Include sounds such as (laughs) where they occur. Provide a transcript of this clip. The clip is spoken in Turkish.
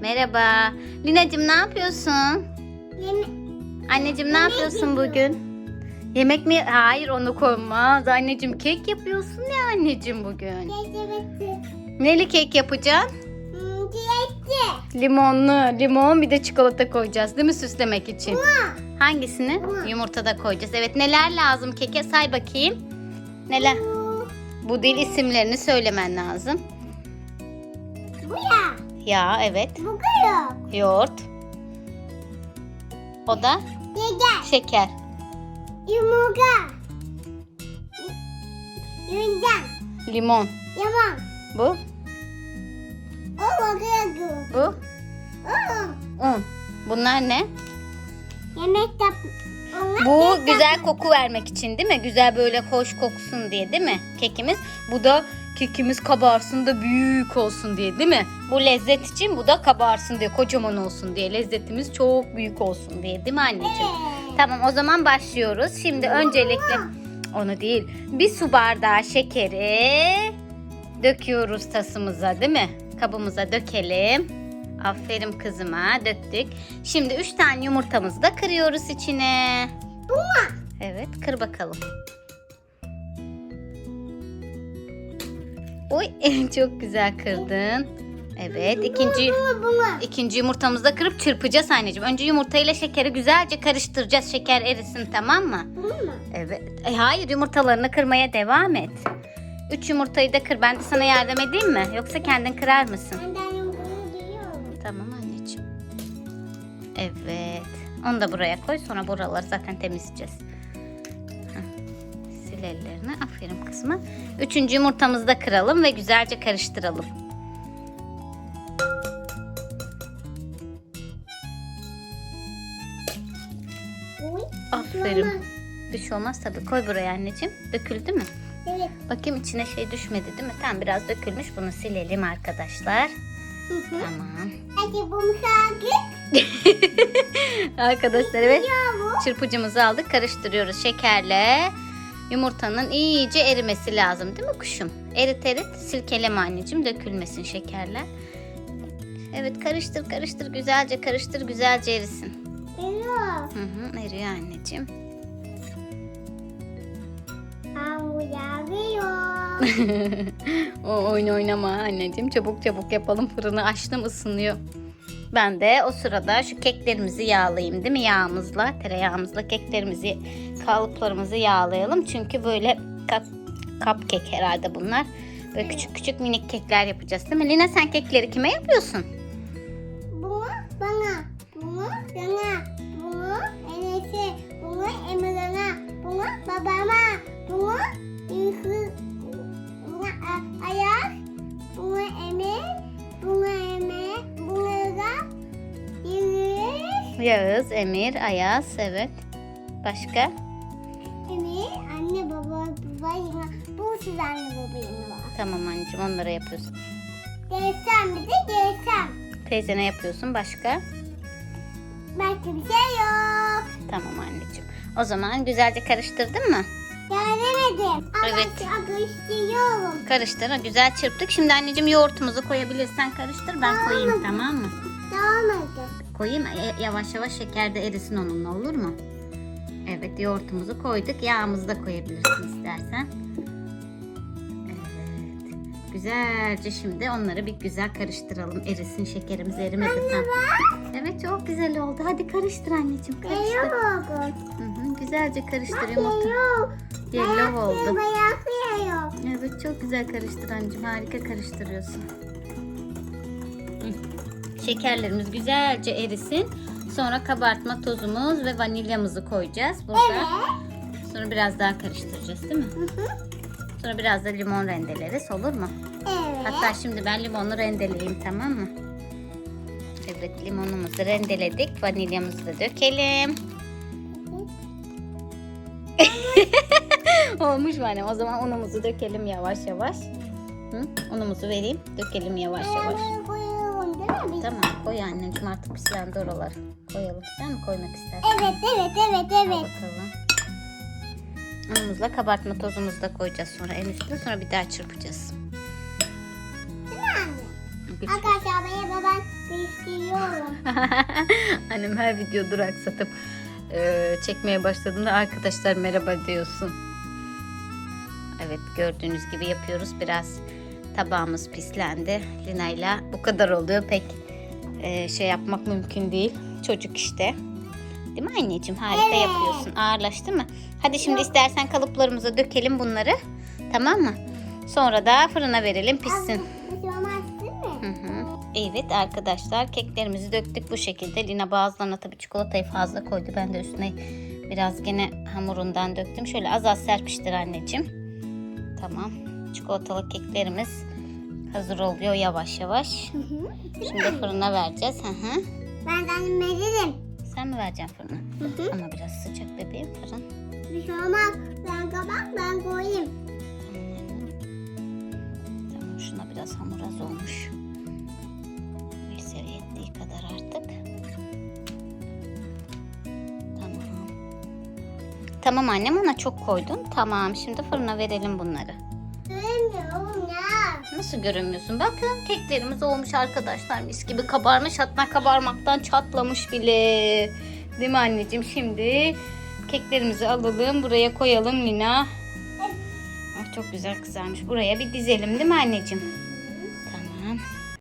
Merhaba. Lina'cığım ne yapıyorsun? Yeme Anneciğim ne yapıyorsun bugün? Yemek mi? Hayır onu koymaz. Anneciğim kek yapıyorsun ya anneciğim bugün. Geçemesi. Neli kek yapacaksın? Hmm, Geçti. Limonlu. Limon bir de çikolata koyacağız değil mi süslemek için? Ama. Hangisini? Ama. Yumurtada koyacağız. Evet neler lazım keke say bakayım. Neler? Bu. Bu değil isimlerini söylemen lazım. Bu ya. Ya evet. Bu yok. Yoğurt. O da Dede. şeker. Yumurta. Yundan. Limon. Yaman. Bu. O bakıyor. Bu. O. Un. Bunlar ne? Yemek yap. Onlar Bu yemek güzel koku vermek için değil mi? Güzel böyle hoş koksun diye değil mi? Kekimiz. Bu da kekimiz kabarsın da büyük olsun diye değil mi? Bu lezzet için bu da kabarsın diye kocaman olsun diye. Lezzetimiz çok büyük olsun diye değil mi anneciğim? Evet. Tamam o zaman başlıyoruz. Şimdi öncelikle onu değil bir su bardağı şekeri döküyoruz tasımıza değil mi? Kabımıza dökelim. Aferin kızıma döktük. Şimdi üç tane yumurtamızı da kırıyoruz içine. Bu mu? Evet kır bakalım. Oy (laughs) çok güzel kırdın. Evet ikinci ikinci yumurtamızı da kırıp çırpacağız anneciğim. Önce yumurtayla şekeri güzelce karıştıracağız. Şeker erisin tamam mı? Evet. E, hayır yumurtalarını kırmaya devam et. Üç yumurtayı da kır. Ben de sana yardım edeyim mi? Yoksa kendin kırar mısın? Benden yumurtayı Evet. Onu da buraya koy. Sonra buraları zaten temizleyeceğiz. Sil ellerini. Aferin kızıma. Üçüncü yumurtamızı da kıralım ve güzelce karıştıralım. Aferin. Bir şey olmaz tabii. Koy buraya anneciğim. Döküldü mü? Evet. Bakayım içine şey düşmedi değil mi? Tamam biraz dökülmüş. Bunu silelim arkadaşlar. Hı hı. Tamam. Hadi bu misafir. (laughs) Arkadaşlar evet. Çırpıcımızı aldık. Karıştırıyoruz şekerle. Yumurtanın iyice erimesi lazım değil mi kuşum? Erit erit silkeleme anneciğim dökülmesin şekerler. Evet karıştır karıştır güzelce karıştır güzelce erisin. Geliyor. Hı hı eriyor anneciğim. (laughs) o oyun oynama anneciğim. Çabuk çabuk yapalım. Fırını açtım ısınıyor. Ben de o sırada şu keklerimizi yağlayayım değil mi? Yağımızla, tereyağımızla keklerimizi, kalıplarımızı yağlayalım. Çünkü böyle kap, cupcake herhalde bunlar. Böyle küçük küçük minik kekler yapacağız değil mi? Lina sen kekleri kime yapıyorsun? Bunu bana. Yağız, Emir, Ayaz, evet. Başka? Emir. Anne baba. Baba yine. Bu siz anne baba yine var. Tamam anneciğim onları yapıyorsun. Gelsem bir de gelsem. Teyzene yapıyorsun. Başka? Başka bir şey yok. Tamam anneciğim. O zaman güzelce karıştırdın mı? Gelemedim. Evet. Ama karıştırıyorum. Karıştır. Güzel çırptık. Şimdi anneciğim yoğurtumuzu koyabilirsen karıştır. Ben koyayım tamam mı? Edin. Koyayım. E, yavaş yavaş şeker de erisin onunla olur mu? Evet yoğurtumuzu koyduk. Yağımızı da koyabilirsin istersen. Evet. Güzelce şimdi onları bir güzel karıştıralım. Erisin şekerimiz erimedi tam. Evet çok güzel oldu. Hadi karıştır anneciğim. Karıştır. Geliyorum. Hı hı, güzelce karıştır yumurta. Yellow oldu. Evet çok güzel karıştır anneciğim. Harika karıştırıyorsun. Şekerlerimiz güzelce erisin. Sonra kabartma tozumuz ve vanilyamızı koyacağız burada. Evet. Sonra biraz daha karıştıracağız değil mi? Hı hı. Sonra biraz da limon rendeleriz olur mu? Evet. Hatta şimdi ben limonu rendeleyeyim tamam mı? Evet limonumuzu rendeledik. Vanilyamızı da dökelim. (laughs) Olmuş mu annem? O zaman unumuzu dökelim yavaş yavaş. Hı? Unumuzu vereyim. Dökelim yavaş yavaş. Tamam koy anneciğim artık pislendi oralar. Koyalım. Sen mi koymak istersin? Evet, evet, evet, evet. bakalım. Unumuzla kabartma tozumuzu da koyacağız sonra en üstüne. Sonra bir daha çırpacağız. Değil mi anne? Bir- Arkadaşlar bana babam değişti Annem her video duraksatıp e, çekmeye başladığında arkadaşlar merhaba diyorsun. Evet gördüğünüz gibi yapıyoruz. Biraz tabağımız pislendi. Lina'yla bu kadar oluyor. Pek e, şey yapmak mümkün değil. Çocuk işte. Değil mi anneciğim? Harika Evet. yapıyorsun. Ağırlaştı mı? Hadi şimdi istersen kalıplarımıza dökelim bunları. Tamam mı? Sonra da fırına verelim pişsin. Evet arkadaşlar keklerimizi döktük bu şekilde. Lina bazılarına tabii çikolatayı fazla koydu. Ben de üstüne biraz gene hamurundan döktüm. Şöyle az az serpiştir anneciğim. Tamam. Çikolatalı keklerimiz hazır oluyor yavaş yavaş. Hı hı. Şimdi fırına vereceğiz. Hı hı. Ben anneme veririm. Sen mi vereceksin fırına? Hı hı. Ama biraz sıcak bebeğim fırın. Bir şey olmaz. Ben kabak ben koyayım. Tamam şuna biraz hamur az olmuş. Neyse yettiği kadar artık. Tamam. Tamam annem ona çok koydun. Tamam şimdi fırına verelim bunları. Nasıl görünmüyorsun? Bakın keklerimiz olmuş arkadaşlar. Mis gibi kabarmış. Hatta kabarmaktan çatlamış bile. Değil mi anneciğim? Şimdi keklerimizi alalım. Buraya koyalım Lina. Ah, çok güzel kızarmış. Buraya bir dizelim değil mi anneciğim?